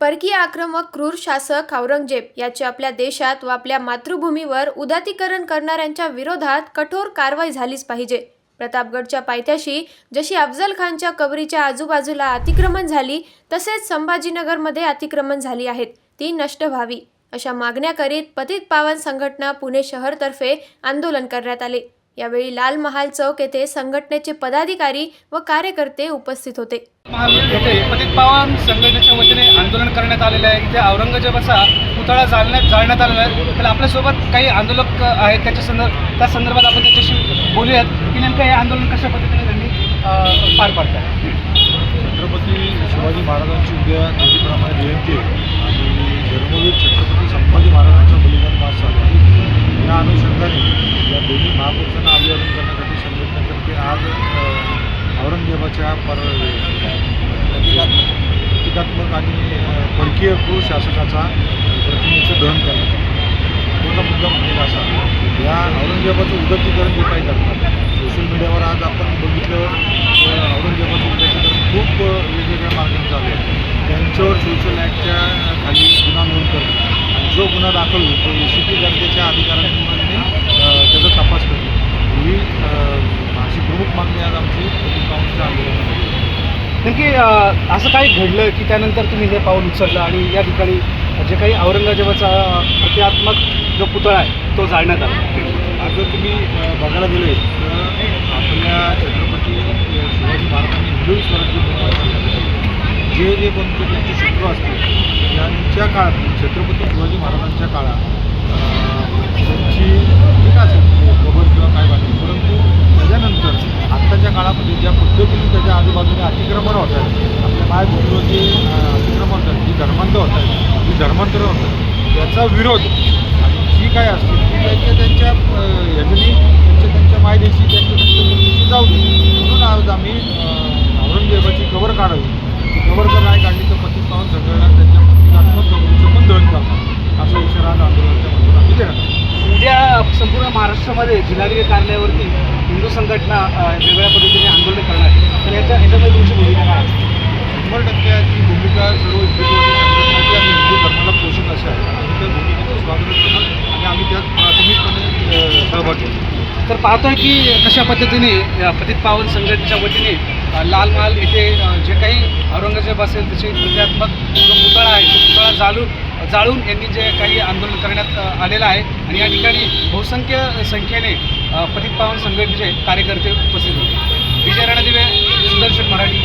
परकीय आक्रमक क्रूर शासक औरंगजेब याचे आपल्या देशात व आपल्या मातृभूमीवर उदातीकरण करणाऱ्यांच्या विरोधात कठोर कारवाई झालीच पाहिजे. प्रतापगडच्या पायथ्याशी जशी अफजल खानच्या कबरीच्या आजूबाजूला अतिक्रमण झाली तसेच संभाजीनगरमध्ये अतिक्रमण झाली आहेत. ती नष्ट व्हावी अशा मागण्या करीत पतित पावन संघटना पुणे शहरतर्फे आंदोलन करण्यात आले. यावेळी लाल महाल चौक येथे संघटनेचे पदाधिकारी व कार्यकर्ते उपस्थित होते. पतित पावन संघटनेच्या वतीने आंदोलन करण्यात आलेले आहे. इथे औरंगजेबाचा पुतळा जाळण्यात जाळण्यात आलेला आहे. तर आपल्यासोबत काही आंदोलक आहेत. त्याच्या संदर्भ त्या संदर्भात आपण त्याच्याशी बोलूयात की नेमकं हे आंदोलन कशा पद्धतीने त्यांनी पार पाडतात छत्रपती शिवाजी महाराजांची उद्या जयंती आहे. आणि धर्मवीर छत्रपती संभाजी महाराजांचा बलिदान मास आहे. या अनुषंगाने या दोन्ही महापुरुषांना भाजपच्या औरंगजेबाच्या पर प्रतिकात्मक आणि परकीय कृ शासकाचा प्रतिमेचं दहन करणं. आलं. पूर्ण मुद्दा म्हणजे असा? या औरंगजेबाचं उदत्तीकरण जे काही करतात सोशल मीडियावर आज आपण बघितलं औरंगजेबाचं उदत्तीकरण खूप वेगवेगळ्या मार्गाने चालू आहे. त्यांच्यावर सोशल ॲक्टच्या खाली गुन्हा नोंद करणं. आणि जो गुन्हा दाखल होतो ए सी पी दर्जाच्या अधिकाऱ्यांनी त्याचा तपास करणं. ही अशी प्रमुख मागणी आज आमची प्रतिकांच्या नेमकी असं काही घडलं की त्यानंतर तुम्ही हे पाऊल उचललं आणि या ठिकाणी जे काही औरंगजेबाचा प्रतिकात्मक जो पुतळा आहे तो जाळण्यात आला? आज जर तुम्ही बघायला गेले तर आपल्या छत्रपती शिवाजी महाराजांनी हिंदू स्वराज्य जे जे कोणते त्यांचे शत्रू असतील त्यांच्या काळात छत्रपती शिवाजी महाराजांच्या काळात आज आपल्या जे अतिक्रमण जी धर्मांतर होत आहे जी धर्मांतर होत याचा विरोध जी काय असतील ती त्यांच्या त्यांच्या ह्याच्यानी त्यांच्या त्यांच्या मायदेशी त्यांच्या त्यांच्या मुलीशी जाऊ दे. म्हणून आज आम्ही औरंगजेबाची कवर काढावी. ती कवर जर नाही काढली तर पाकिस्तान पावन त्यांच्या त्याच्या प्रतिकात्मक कबरीचं पण दहन करणार असा इशारा आज आंदोलनाच्या मधून आम्ही देणार उद्या संपूर्ण महाराष्ट्रामध्ये जिल्हाधिकारी कार्यालयावरती हिंदू संघटना वेगळ्या पद्धतीने आंदोलन करणार आहे. तर याच्या याच्यामध्ये तुमची भूमिका काय असते? सर्व हिंदुत्ववादी हिंदू धर्माला पोषक आहे आम्ही त्या भूमिकेचं स्वागत करणार आणि आम्ही त्यात प्राथमिकपणे सहभागी तर पाहतोय की कशा पद्धतीने पतित पावन संघटनेच्या वतीने लाल महाल इथे जे काही औरंगजेब असेल त्याचे प्रतिकात्मक जो पुतळा आहे तो पुतळा जाळून जाळून यांनी जे काही आंदोलन करण्यात आलेलं आहे आणि या ठिकाणी बहुसंख्य संख्येने पतित पावन संघटनेचे कार्यकर्ते उपस्थित होते. विजय रणदिवे सुदर्शन मराठी.